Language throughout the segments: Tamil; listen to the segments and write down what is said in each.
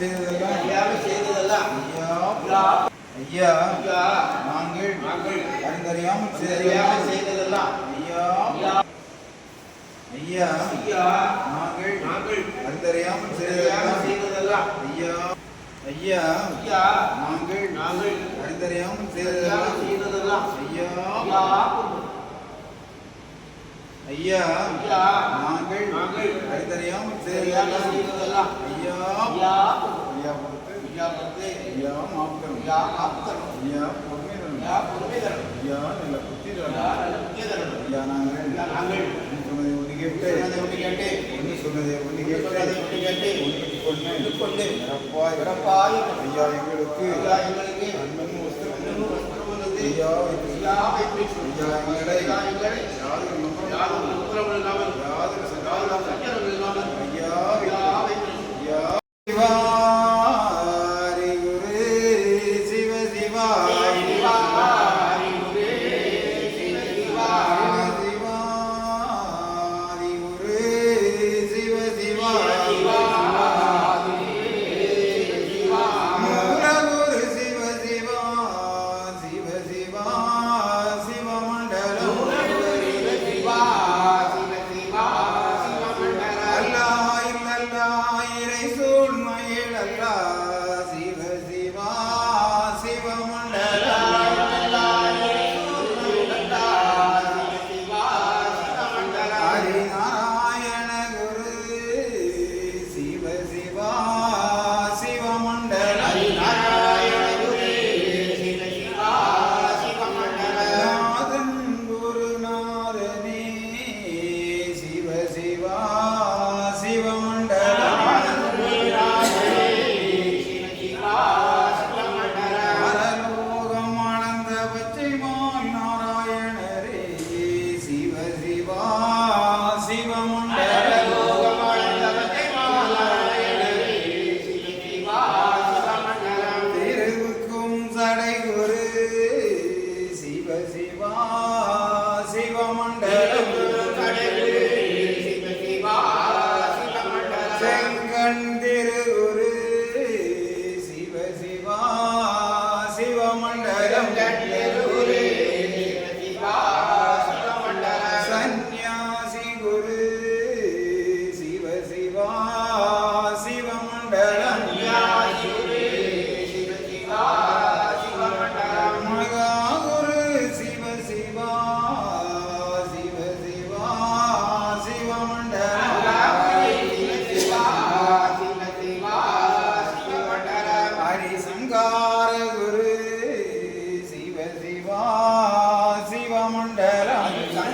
செய்ததெல்லாம் அறியாமல் செய்ததெல்லாம். ஐயா ஐயா, ஐயா நாங்கள் நாங்கள் அறிந்தறியாமல் அறியாமல் செய்ததெல்லாம் ஐயா ஐயா, ஐயா நாங்கள் நாங்கள் அறிந்தறியாமல் அறியாமல் செய்ததெல்லாம் செய்ததெல்லாம். ஐயா ஐயா ஐயா, நாங்கள் நாங்கள் அறிந்தறியாமல் அறியாமல் செய்ததெல்லாம் செய்ததெல்லாம். ஐயா ஐயா, நாங்கள் நாங்கள் செய்ததெல்லாம் செய்ததெல்லாம் ஐயா ஐயா, ஐயா கொடுத்து ஐயா, வந்து ஐயா மாப்தம் ஐயா, தரணும். ஐயா பொறுமை தரணும். ஐயா, பொறுமை தரணும். ஐயா நல்ல புத்தி ஐயா, தரணும். நல்ல புத்திய தரணும். ஐயா நாங்கள். ஐயா, நாங்கள். சொன்னதை ஒன்று கேட்டு. சொன்னதை ஒன்று கேட்டு, ஒன்று சொன்னதை ஒன்று நீ சொன்னதை ஒன்று கேட்டு, ஒன்று கொண்டு. ஒன்றுக்கொண்டு. பிறப்பாய் பிறப்பாய் ஐயா எங்களுக்கு. ஐயா, எங்களுக்கு. வஸ்திரமும் தந்து, ஐயா ஐயா எங்களை. ஐயா, எங்களை. யாதொரு நம்பரும் யாரும் உத்தரவு இல்லாமல் யாதொரு சகாயம் யாரும் சச்சரவு இல்லாமல்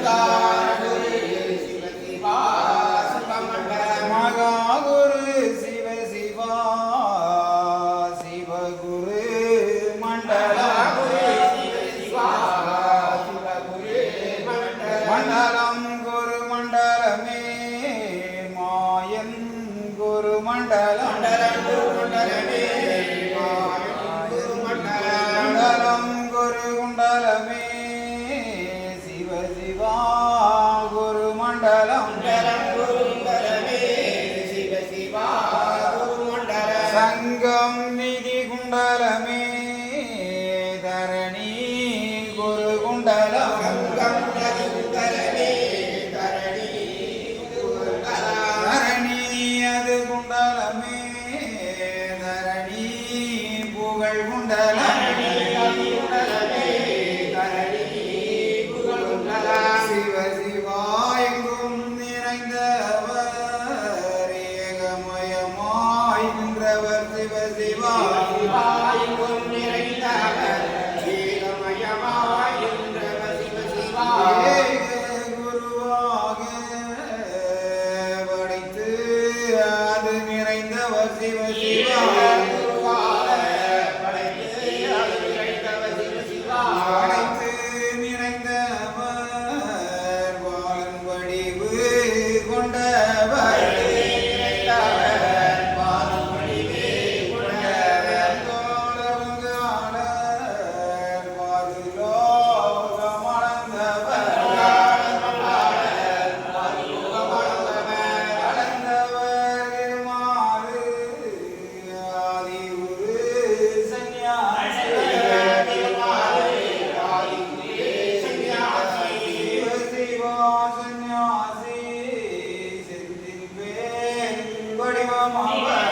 Santa இமாம் அவர்